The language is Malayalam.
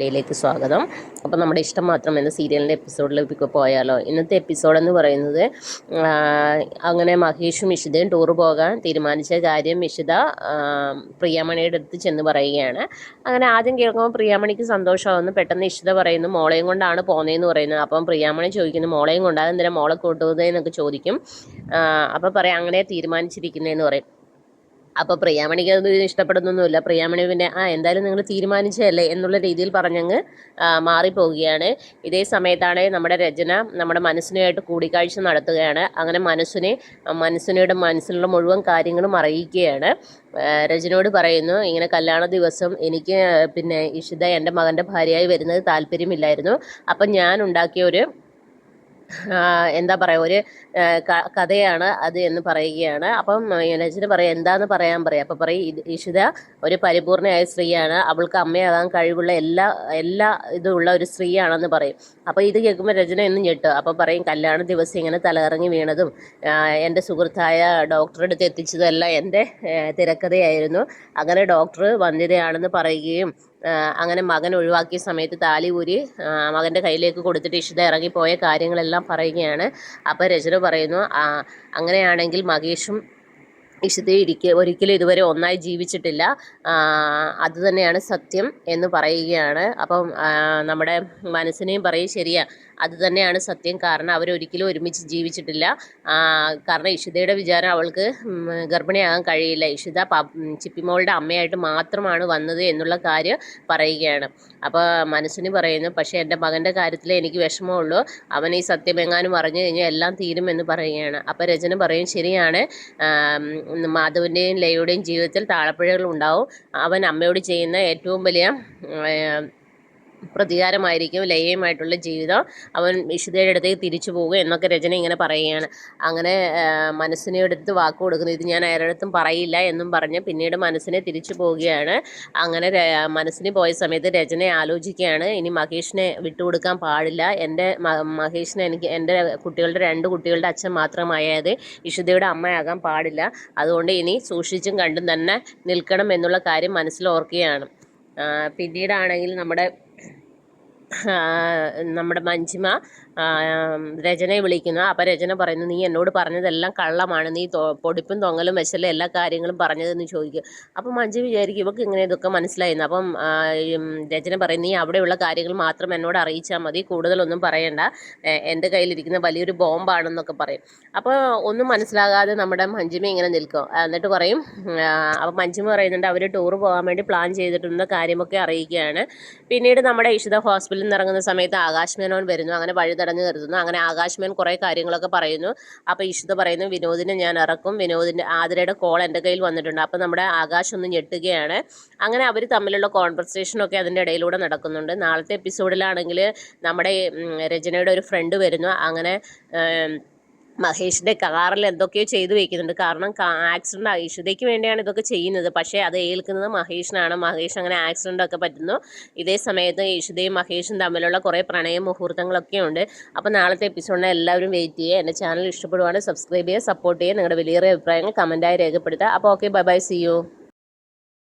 ഡേയിലേക്ക് സ്വാഗതം. അപ്പോൾ നമ്മുടെ ഇഷ്ടം മാത്രം എന്ന സീരിയലിന്റെ എപ്പിസോഡിലേക്ക് പോയാലോ. ഇന്നത്തെ എപ്പിസോഡ് എന്ന് പറയുന്നത് അങ്ങനെ മഹേഷും ഇഷിതയും ടൂർ പോകാൻ തീരുമാനിച്ച കാര്യം ഇഷിത പ്രിയാമണിയുടെ അടുത്ത് ചെന്ന് പറയുകയാണ്. അങ്ങനെ ആദ്യം കേൾക്കുമ്പോൾ പ്രിയാമണിക്ക് സന്തോഷമാവുന്നു. പെട്ടെന്ന് ഇഷിത പറയുന്നു മോളെയും കൊണ്ടാണ് പോകുന്നതെന്ന് പറയുന്നത്. അപ്പം പ്രിയാമണി ചോദിക്കുന്നു മോളെയും കൊണ്ടാകും എന്തിനാ മോളെ കൊണ്ടുപോകുന്നതെന്നൊക്കെ ചോദിക്കും. അപ്പോൾ പറയാം അങ്ങനെ തീരുമാനിച്ചിരിക്കുന്നതെന്ന് പറയും. അപ്പോൾ പ്രിയാമണിക്ക് അത് ഇഷ്ടപ്പെടുന്നൊന്നുമില്ല. പ്രിയാമണി പിന്നെ ആ എന്തായാലും നിങ്ങൾ തീരുമാനിച്ചതല്ലേ? എന്നുള്ള രീതിയിൽ പറഞ്ഞങ്ങ് മാറിപ്പോവുകയാണ്. ഇതേ സമയത്താണ് നമ്മുടെ രചന നമ്മുടെ മനസ്സിനുമായിട്ട് കൂടിക്കാഴ്ച നടത്തുകയാണ്. അങ്ങനെ മനസ്സിനെ മനസ്സിനയുടെ മനസ്സിലുള്ള മുഴുവൻ കാര്യങ്ങളും അറിയിക്കുകയാണ്. രജനോട് പറയുന്നു ഇങ്ങനെ കല്യാണ ദിവസം എനിക്ക് പിന്നെ ഇഷിത എന്റെ മകന്റെ ഭാര്യയായി വരുന്നത് താല്പര്യമില്ലായിരുന്നു. അപ്പം ഞാൻ ഉണ്ടാക്കിയ ഒരു എന്താ പറയുക ഒരു കഥയാണ് അത് എന്ന് പറയുകയാണ്. അപ്പം യുനജിന് പറയാം എന്താന്ന് പറയാൻ പറയാം? അപ്പം പറയും ഇഷിത ഒരു പരിപൂർണയായ സ്ത്രീയാണ്. അവൾക്ക് അമ്മയാകാൻ കഴിവുള്ള എല്ലാ എല്ലാ ഇതുള്ള ഒരു സ്ത്രീയാണെന്ന് പറയും. അപ്പോൾ ഇത് കേൾക്കുമ്പോൾ രചന എന്നും ഞെട്ടും. അപ്പം പറയും കല്യാണ ദിവസം ഇങ്ങനെ തലകറങ്ങി വീണതും എന്റെ സുഹൃത്തായ ഡോക്ടറുടെ അടുത്ത് എത്തിച്ചതെല്ലാം എന്റെ തിരക്കഥയായിരുന്നു. അങ്ങനെ ഡോക്ടർ വന്ധ്യതയാണെന്ന് പറയുകയും അങ്ങനെ മകൻ ഒഴിവാക്കിയ സമയത്ത് താലി ഊരി മകന്റെ കയ്യിലേക്ക് കൊടുത്തിട്ട് ഇഷിത ഇറങ്ങിപ്പോയ കാര്യങ്ങളെല്ലാം പറയുകയാണ്. അപ്പോൾ രചന പറയുന്നു അങ്ങനെയാണെങ്കിൽ മകേഷും ഇഷിതയും ഇരിക്ക ഒരിക്കലും ഇതുവരെ ഒന്നായി ജീവിച്ചിട്ടില്ല. അത് തന്നെയാണ് സത്യം എന്ന് പറയുകയാണ്. അപ്പം നമ്മുടെ മനസ്സിനെയും പറയും ശരിയാ അത് തന്നെയാണ് സത്യം. കാരണം അവരൊരിക്കലും ഒരുമിച്ച് ജീവിച്ചിട്ടില്ല. കാരണം ഇഷിതയുടെ വിചാരം അവൾക്ക് ഗർഭിണിയാകാൻ കഴിയില്ല. ഇഷിത ചിപ്പിമോളുടെ അമ്മയായിട്ട് മാത്രമാണ് വന്നത് എന്നുള്ള കാര്യം പറയുകയാണ്. അപ്പോൾ മനസ്സിന് പറയുന്നു പക്ഷേ എന്റെ മകന്റെ കാര്യത്തിൽ എനിക്ക് വിഷമമുള്ളൂ അവൻ ഈ സത്യമെങ്ങാനും അറിഞ്ഞു കഴിഞ്ഞാൽ എല്ലാം തീരുമെന്ന് പറയുകയാണ്. അപ്പോൾ രചന പറയും ശരിയാണ്. മാധവന്റെയും ലയയുടെയും ജീവിതത്തിൽ താളപ്പിഴകൾ ഉണ്ടാവും. അവൻ അമ്മയോട് ചെയ്യുന്ന ഏറ്റവും വലിയ പ്രതികാരമായിരിക്കും ലയയുമായിട്ടുള്ള ജീവിതം അവൻ ഇഷിതയുടെ അടുത്തേക്ക് തിരിച്ചു പോകുക എന്നൊക്കെ രചന ഇങ്ങനെ പറയുകയാണ്. അങ്ങനെ മനസ്സിനെ എടുത്ത് വാക്ക് കൊടുക്കുന്നു. ഇത് ഞാൻ ആരുടെടുത്തും പറയില്ല എന്നും പറഞ്ഞ് പിന്നീട് മനസ്സിനെ തിരിച്ചു പോവുകയാണ്. അങ്ങനെ മനസ്സിന് പോയ സമയത്ത് രചന ആലോചിക്കുകയാണ്. ഇനി മഹേഷിനെ വിട്ടുകൊടുക്കാൻ പാടില്ല. എന്റെ മഹേഷിനെ എനിക്ക് എന്റെ കുട്ടികളുടെ രണ്ട് കുട്ടികളുടെ അച്ഛൻ മാത്രമായത് ഇഷിതയുടെ അമ്മയാകാൻ പാടില്ല. അതുകൊണ്ട് ഇനി സൂക്ഷിച്ചും കണ്ടും തന്നെ നിൽക്കണം എന്നുള്ള കാര്യം മനസ്സിൽ ഓർക്കുകയാണ്. പിന്നീടാണെങ്കിൽ നമ്മുടെ നമ്മുടെ മഞ്ജിമ രചനയെ വിളിക്കുന്നു. അപ്പം രചന പറയുന്നു നീ എന്നോട് പറഞ്ഞതെല്ലാം കള്ളമാണ്. നീ പൊടിപ്പും തൊങ്ങലും വെച്ചല്ലേ എല്ലാ കാര്യങ്ങളും പറഞ്ഞതെന്ന് ചോദിക്കും. അപ്പം മഞ്ജു വിചാരിക്കും ഇവക്ക് ഇങ്ങനെ ഇതൊക്കെ മനസ്സിലായിരുന്നു അപ്പം രചന പറയും നീ അവിടെയുള്ള കാര്യങ്ങൾ മാത്രം എന്നോട് അറിയിച്ചാൽ മതി കൂടുതലൊന്നും പറയണ്ട. എന്റെ കയ്യിലിരിക്കുന്ന വലിയൊരു ബോംബാണെന്നൊക്കെ പറയും. അപ്പോൾ ഒന്നും മനസ്സിലാകാതെ നമ്മുടെ മഞ്ജിമ ഇങ്ങനെ നിൽക്കും. എന്നിട്ട് പറയും അപ്പം മഞ്ജിമ പറയുന്നുണ്ട് അവർ ടൂർ പോകാൻ വേണ്ടി പ്ലാൻ ചെയ്തിട്ടുള്ള കാര്യമൊക്കെ അറിയിക്കുകയാണ്. പിന്നീട് നമ്മുടെ ഇഷിത ഹോസ്പിറ്റലിൽ നിന്ന് ഇറങ്ങുന്ന സമയത്ത് ആകാശ് മേനോൻ വരുന്നു. അങ്ങനെ വഴി തടഞ്ഞു നിർത്തുന്നു. അങ്ങനെ ആകാശ് മേൻ കുറേ കാര്യങ്ങളൊക്കെ പറയുന്നു. അപ്പോൾ ഇഷിത പറയുന്നു വിനോദിനെ ഞാൻ ഇറക്കും. വിനോദിന്റെ ആതിരയുടെ കോൾ എന്റെ കയ്യിൽ വന്നിട്ടുണ്ട്. അപ്പോൾ നമ്മുടെ ആകാശ് ഒന്ന് ഞെട്ടുകയാണ്. അങ്ങനെ അവർ തമ്മിലുള്ള കോൺവെർസേഷനൊക്കെ അതിന്റെ ഇടയിലൂടെ നടക്കുന്നുണ്ട്. നാളത്തെ എപ്പിസോഡിലാണെങ്കിൽ നമ്മുടെ രചനയുടെ ഒരു ഫ്രണ്ട് വരുന്നു. അങ്ങനെ ഏം, മഹേഷിന്റെ കാറിൽ എന്തൊക്കെയോ ചെയ്തു വെക്കുന്നുണ്ട്. കാരണം ആക്സിഡന്റ് ഐശ്വര്യയ്ക്ക് വേണ്ടിയാണ് ഇതൊക്കെ ചെയ്യുന്നത്. പക്ഷേ അത് ഏൽക്കുന്നത് മഹേഷിനാണ്. മഹേഷ് അങ്ങനെ ആക്സിഡന്റ് ഒക്കെ പറ്റുന്നു. ഇതേ സമയത്ത് ഇഷിതയും മഹേഷും തമ്മിലുള്ള കുറേ പ്രണയ മുഹൂർത്തങ്ങളൊക്കെ ഉണ്ട്. അപ്പോൾ നാളത്തെ എപ്പിസോഡിനെ എല്ലാവരും വെയിറ്റ് ചെയ്യുക. എന്റെ ചാനൽ ഇഷ്ടപ്പെടുവാണെങ്കിൽ സബ്സ്ക്രൈബ് ചെയ്യുക സപ്പോർട്ട് ചെയ്യുക. നിങ്ങളുടെ വലിയ അഭിപ്രായങ്ങൾ കമന്റായി രേഖപ്പെടുത്തുക. അപ്പോൾ okay bye bye see you